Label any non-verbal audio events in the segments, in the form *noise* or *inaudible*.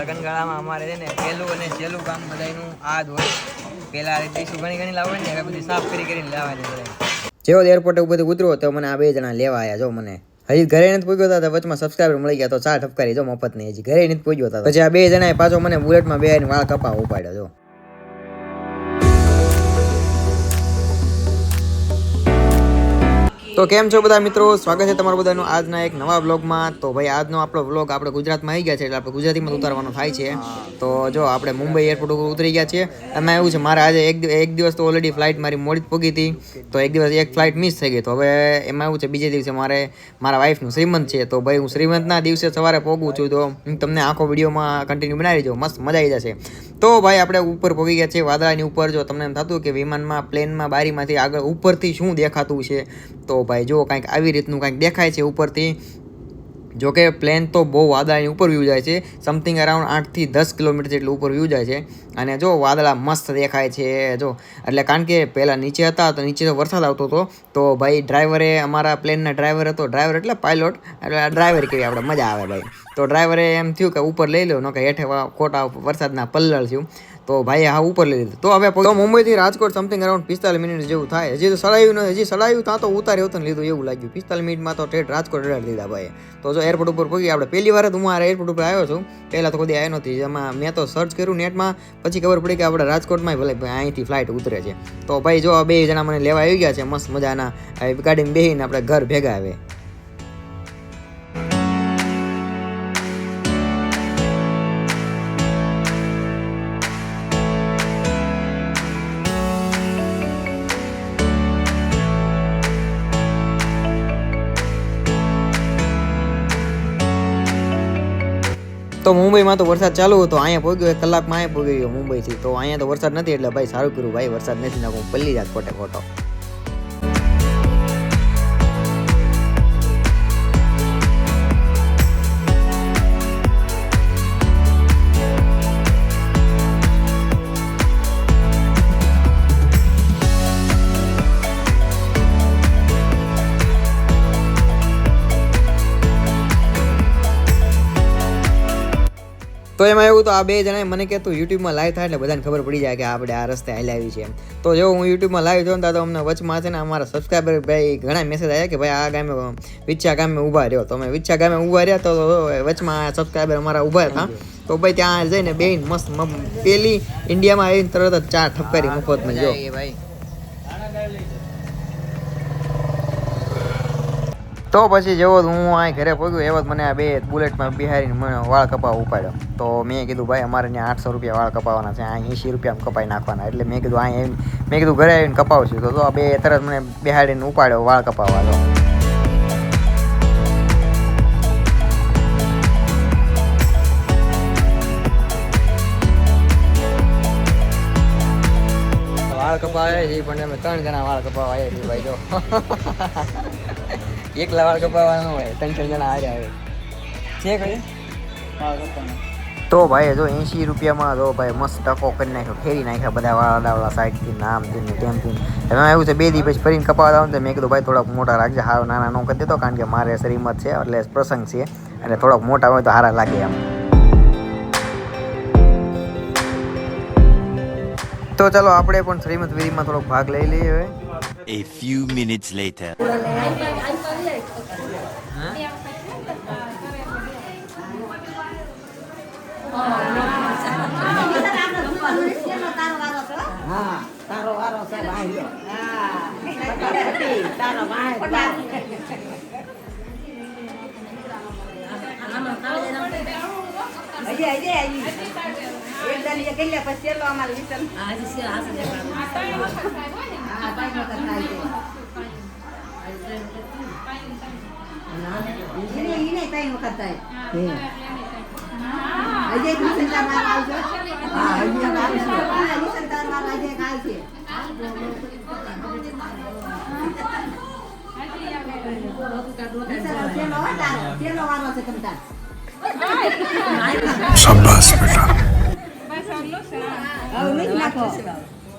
લગનગાળામાં અમારે છે ને પહેલું અને છેલ્લું કામ બધાનું આ જ હોય. પહેલા ડીશું ઘણી ઘણી લાવવાની ને, હવે બધી સાફ કરી કરીને લેવાની બધા જેવો એરપોર્ટ ઉપરથી ઉતર્યો તો મને આ બે જણા લેવા આવ્યા જો મને. હજી ઘરે નથી પૂગ્યો હતા વચમાં સબસ્ક્રાઈબર મળી ગયા તો ચા ઠપકારી, જો મફત નહીં હજી ઘરે નથી પૂગ્યો હતા પછી આ બે જણાએ પાછો મને બુલેટમાં બે વાળ કપા ઉપાડ્યો, જો. તો કેમ છો બધા મિત્રો? સ્વાગત છે તમારું બધાનું આજના એક નવા બ્લોગમાં તો ભાઈ, આજનો આપણો બ્લોગ આપણે ગુજરાતમાં આવી ગયા છે, એટલે આપણે ગુજરાતીમાં ઉતારવાનો થાય છે. તો જો આપણે મુંબઈ એરપોર્ટ ઉપર ઉતરી ગયા છીએ, એમાં એવું છે, મારે આજે એક એક દિવસ તો ઓલરેડી ફ્લાઇટ મારી મોડી જ પૂગી હતી. તો એક દિવસ એક ફ્લાઇટ મિસ થઈ ગઈ. તો હવે એમાં એવું છે, બીજે દિવસે મારે, મારા વાઈફનું શ્રીમંત છે. તો ભાઈ, હું શ્રીમંતના દિવસે સવારે પોગું છું, તો હું તમને આખો વિડીયોમાં કન્ટિન્યુ બનાવી દઉં. મસ્ત મજા આવી જશે. તો ભાઈ, આપણે ઉપર પોગી ગયા છે વાદળાની ઉપર. જો તમને એમ થતું કે વિમાનમાં, પ્લેનમાં, બારીમાંથી આગળ ઉપરથી શું દેખાતું છે, તો ભાઈ, જો કાંઈક આવી રીતનું કાંઈક દેખાય છે ઉપરથી જો કે પ્લેન તો બહુ વાદળાની ઉપર વ્યૂ જાય છે સમથિંગ અરાઉન્ડ આઠથી દસ કિલોમીટર જેટલું ઉપર વ્યૂ જાય છે. અને જો વાદળા મસ્ત દેખાય છે, જો. એટલે કારણ કે પહેલાં નીચે હતા, તો નીચે તો વરસાદ આવતો હતો, તો ભાઈ ડ્રાઈવરે અમારા પ્લેનના ડ્રાઈવર હતો ડ્રાઈવર એટલે પાયલોટ એટલે ડ્રાઈવર કહેવાય આપણે, મજા આવે ભાઈ. તો ડ્રાઈવરે એમ થયું કે ઉપર લઈ લો ન કે હેઠે ખોટા વરસાદના પલ્લળ થયું. તો ભાઈ હા ઉપર લઈ લીધું. તો હવે તો મુંબઈથી રાજકોટ સમથિંગ અરાઉન્ડ પિસ્તાલીસ મિનિટ જેવું થાય. હજી તો સડાયું ન હજી સડાયું ત્યાં તો ઉતારી હતું લીધું એવું લાગ્યું. પિસ્તાલીસ મિનિટમાં તો ટ્રેટ રાજકોટ રેડ લીધા ભાઈ તો જો એરપોર્ટ ઉપર પહોંચી આપણે પહેલી વાર હું મારા એરપોર્ટ ઉપર આવ્યો છું. પહેલાં તો કદી આવ્યો નથી. એમાં મેં તો સર્ચ કર્યું નેટમાં. પછી ખબર પડી કે આપણે રાજકોટમાં ભલે અહીંથી ફ્લાઇટ ઉતરે છે. તો ભાઈ જો બે જણા મને લેવા આવી ગયા છે, મસ્ત મજાના. ગાડીમાં બેસીને આપણે ઘર ભેગા આવે. તો મુંબઈમાં તો વરસાદ ચાલુ હતો, અહીંયા પહોંચ્યો એક કલાકમાં અહીંયા પહોંચી ગયો મુંબઈથી. તો અહીંયા તો વરસાદ નથી એટલે ભાઈ સારું કર્યું, ભાઈ વરસાદ નથી, નાખું પલ્લી જાત ખોટે ખોટો તો એમાં એવું તો આ બે જણાએ મને કહેતું યુટ્યુબમાં લાઈવ થાય એટલે બધાને ખબર પડી જાય કે આપણે આ રસ્તે હાલ્યા આવી છે તો જો હું યુટ્યુબમાં લાઈવ જોઉં તો અમને વચમાં છે ને અમારા સબસ્ક્રાઈબર ભાઈ ઘણા મેસેજ આવ્યા કે ભાઈ આ ગામે વિચ્છા ગામે ઊભા રહ્યો. તો અમે વિચ્છા ગામે ઊભા રહ્યા તો વચમાં સબસ્ક્રાઈબર અમારા ઊભા હતા. તો ભાઈ ત્યાં જઈને બેન મસ્ત પેલી ઇન્ડિયામાં આવીને તરત જ ચા ઠપકારી મફતમાં જો. તો પછી જેવો હું અહીં ઘરે પહોંચ્યો એવો જ મને આ બે બુલેટમાં બિહારીને મને વાળ કપાવ ઉપાડ્યો. તો મેં કીધું, ભાઈ, અમારે ત્યાં આઠસો રૂપિયા વાળ કપાવવાના છે અહીં એંશી રૂપિયામાં કપાઈ નાખવાના. એટલે મેં કીધું અહીં મેં કીધું, ઘરે આવીને કપાવશું. તો આ બે તરત મને બિહારીને ઉપાડ્યો વાળ કપાવવા, તો. વાળ કપાવે છે પણ અમે ત્રણ જણા વાળ કપાવવા આવ્યા છીએ ભાઈ, જો. *laughs* એકલા વાળ કપાવવાનો હોય ત્રણ ત્રણ જણા આવ્યા આવે. છે કઈ તો ભાઈ જો એંશી રૂપિયામાં તો ભાઈ મસ્ત ટકો કરી નાખ્યો. ફેરી નાખ્યા બધા વાળા દાવડા સાઈડથી નામથી ને તેમથી. એમાં એવું છે બે દી પછી ફરીને કપાવા આવું તો મેં કીધું ભાઈ થોડાક મોટા રાખજે. હારો નાના નો કરી દેતો કારણ કે મારે શ્રીમત છે એટલે પ્રસંગ છે. એટલે થોડાક મોટા હોય તો હારા લાગે એમ. તો ચાલો આપણે પણ શ્રીમત વિધિમાં થોડોક ભાગ લઈ લઈએ હવે. A few minutes later. હા તારો વારો છે ભાઈ તારો ભાઈ અજય અજય એક દાડી એ કેટલા પછી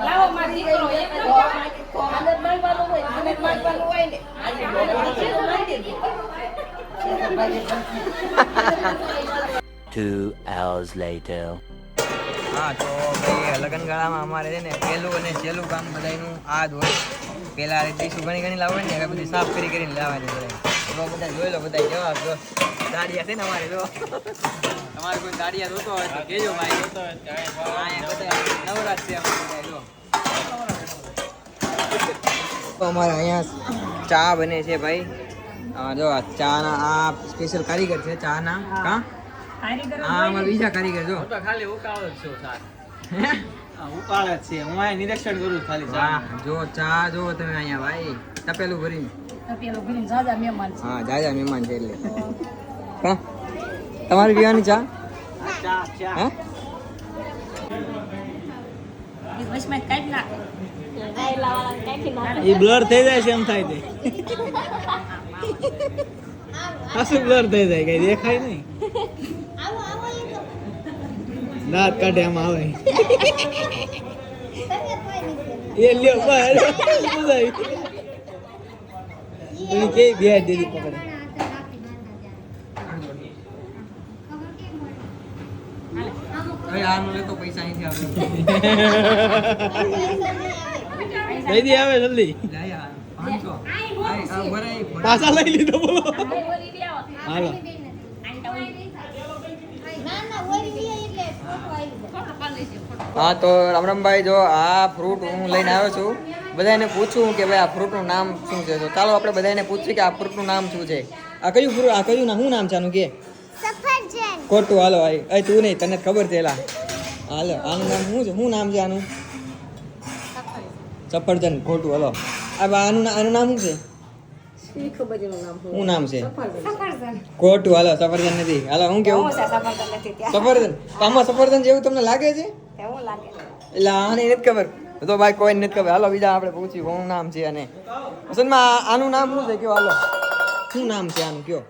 લાવો મારો દીકરો એક Two hours later. હા, તો ભાઈ લગ્ન ગાળામાં અમારે છે ને પહેલું અને છેલ્લું કામ બધાયનું આ જ હોય પહેલાં ડીશું ઘણી ઘણી લાવવાની ને બધી સાફ કરી કરીને લાવવાની બધા બધા જોઈ લો બધા જવાબ જો દાડિયા છે ને અમારે જો. તમારે કોઈ દાડિયા જોતો હોય તો કહેજો ભાઈ. બધા છે અમારે જો. તો અમારે અહીંયા ચા બને છે ભાઈ. જો આ ચાના આ સ્પેશિયલ કારીગર છે ચાના. કા? હા અમારા બીજા કારીગર જો. ખાલી ઉકાળ જ છું સાર *laughs* હા, જ છે. હું અહીં નિરીક્ષણ કરું ખાલી ચા. જો ચા જો તમે અહીંયા ભાઈ તપેલું ભરીને. તપેલું ગ્રીન જાજા મહેમાન છે. હા જાજા મહેમાન છે એટલે. કા? તમારી પીવાની ચા? ચા ચા. હે? એ બ્લર થઈ જાય છે એમ થાય તે. *laughs* બ્લર થઈ જાય કઈ દેખાય નહીં. દાંત કાઢે આમ આવે. એ લ્યો બસ. બધાય તું કે બે દીદી પકડે? પૈસા આવે. જલ્દી. પાછા લઈ લીધો બોલો. હાલો. હા તો રામરામભાઈ જો આ ફ્રૂટ હું લઈને આવ્યો છું બધાને પૂછું કે ભાઈ આ ફ્રૂટનું નામ શું છે? તો ચાલો આપણે બધાને પૂછીએ કે આ ફ્રૂટનું નામ શું છે? આ કયું ફ્રૂટ આ કયું ના શું નામ છે આનું કે ખોટું હાલો ભાઈ એ તું નહીં તને ખબર છે એલા. હાલો આનું નામ શું છે? શું નામ છે આનું સફરજન ખોટું હાલો. આ આનું આનું નામ શું છે? શું નામ છે? ખોટું હાલો સફરજન નથી. હાલો હું કેવું? સફરજન આમાં સફરજન જેવું તમને લાગે છે? એટલે આને નથી ખબર. તો ભાઈ કોઈ નથી ખબર. હાલો બીજા આપણે પૂછ્યું શું નામ છે અને અસલમાં આનું નામ શું છે? કયો હાલો. શું નામ છે આનું? કયો.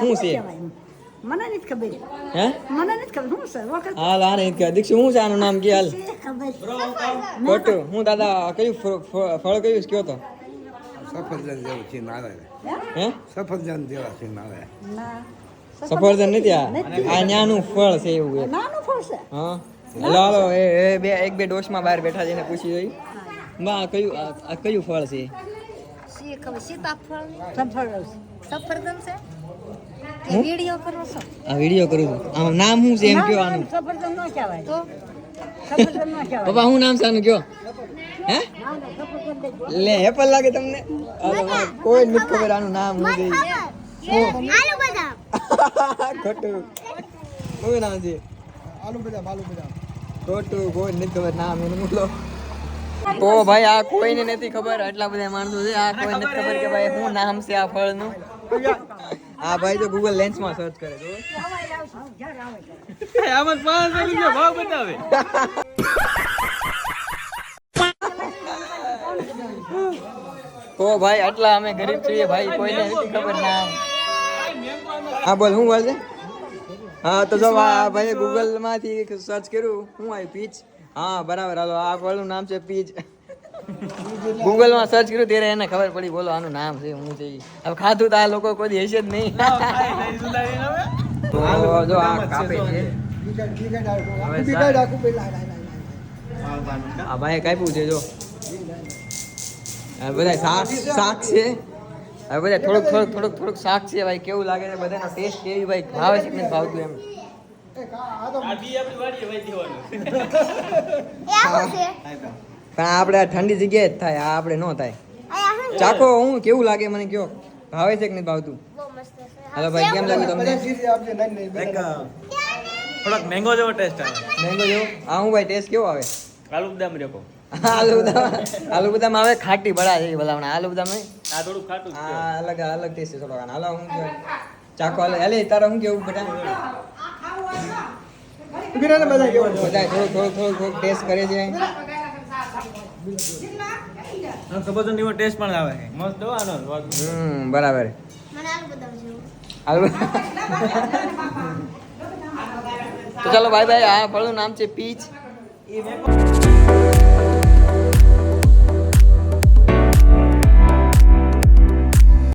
શું છે? મને નથી ખબર. હે? મને નથી ખબર. શું છે? વખત હાલ આને નથી ખબર. શું છે આનું નામ? કે હાલ. ખોટું. હું દાદા કયું ફળ કયું કયો તો? સફરજન જેવું છે હે? સફરજન જેવા છે નારે સફરજન નથી આ? આ ન્યાનું ફળ છે એવું નાનું ફળ છે? હા. હાલો હાલો એ એ બે એક બે ડોશમાં બહાર બેઠા જઈને પૂછી જોઈ. માં આ કયું આ કયું ફળ છે? સફરજન હું? આ વીડિયો કરું છું. આનું નામ શું છે એમ કયો આનું? સફરજન ન કહેવાય. તો? સફરજન ન કહેવાય. પપ્પા હું નામ છે આનું કયો? હે. લે લાગે તમને? કોઈ નથી ખબર આનું નામ આલુ બદામ. *laughs* ખોટું. શું નામ છે? આલુ બદામ આલુ બદામ. ખોટું કોઈ નથી ખબર નામ એનું બોલો. તો ભાઈ આ કોઈને નથી ખબર આટલા બધા માણસો છે આ કોઈ નથી ખબર કે ભાઈ શું નામ છે આ ફળનું. હા ભાઈ તો ગૂગલ લેન્સમાં સર્ચ કરે જો આમાં પાંચસો રૂપિયા ભાવ બતાવે. તો ભાઈ આટલા અમે ગરીબ છીએ ભાઈ કોઈને નથી ખબર નામ હા બોલ શું વાત છે? હા તો જો આ ભાઈ ગૂગલમાંથી સર્ચ કર્યું હું આવી પીચ હા બરાબર હાલો આ ફળનું નામ છે પીચ ગૂગલમાં સર્ચ કર્યું ત્યારે એને ખબર પડી બોલો આનું નામ છે હું છે હવે ખાધું તો આ લોકો કોઈ હશે જ નહીં. તો જો આ કાપે છે આ ભાઈ કાપ્યું છે જો. આ બધા શાક શાક છે. હવે બધા થોડુંક થોડુંક થોડુંક થોડુંક શાક છે ભાઈ કેવું લાગે છે? બધાનો ટેસ્ટ કેવી ભાઈ? ભાવે છે કે ભાવતું એમ? એ આવું છે પણ આપણે આ ઠંડી જગ્યાએ જ થાય આ આપણે ન થાય. ચાકો હું કેવું લાગે મને કયો? ભાવે છે કે નહીં ભાવતું? બહુ હાલો ભાઈ કેમ લાગ્યું તમને? થોડોક મેંગો જેવો ટેસ્ટ આવે. મેંગો જેવો? હા હું ભાઈ ટેસ્ટ કેવો આવે? આલુ બદામ રેકો આલુ બદામ આલુ બદામ આવે ખાટી બળા છે ભલામણા. આલુ બદામ નહીં આ થોડું ખાટું છે. આ અલગ અલગ ટેસ્ટ છે થોડો હાલો હું કહેવાય ચાકો હાલે. હાલે તારે શું કેવું? બેટા બધા કેવું? બધા થોડું થોડુંક થોડુંક ટેસ્ટ કરે છે. સફરજન એવો ટેસ્ટ પણ આવે મસ્ત હો આનો હમ બરાબર. મને આલુ બદામ જેવું હાલ તો ચાલો બાય બાય આ ફળનું નામ છે પીચ.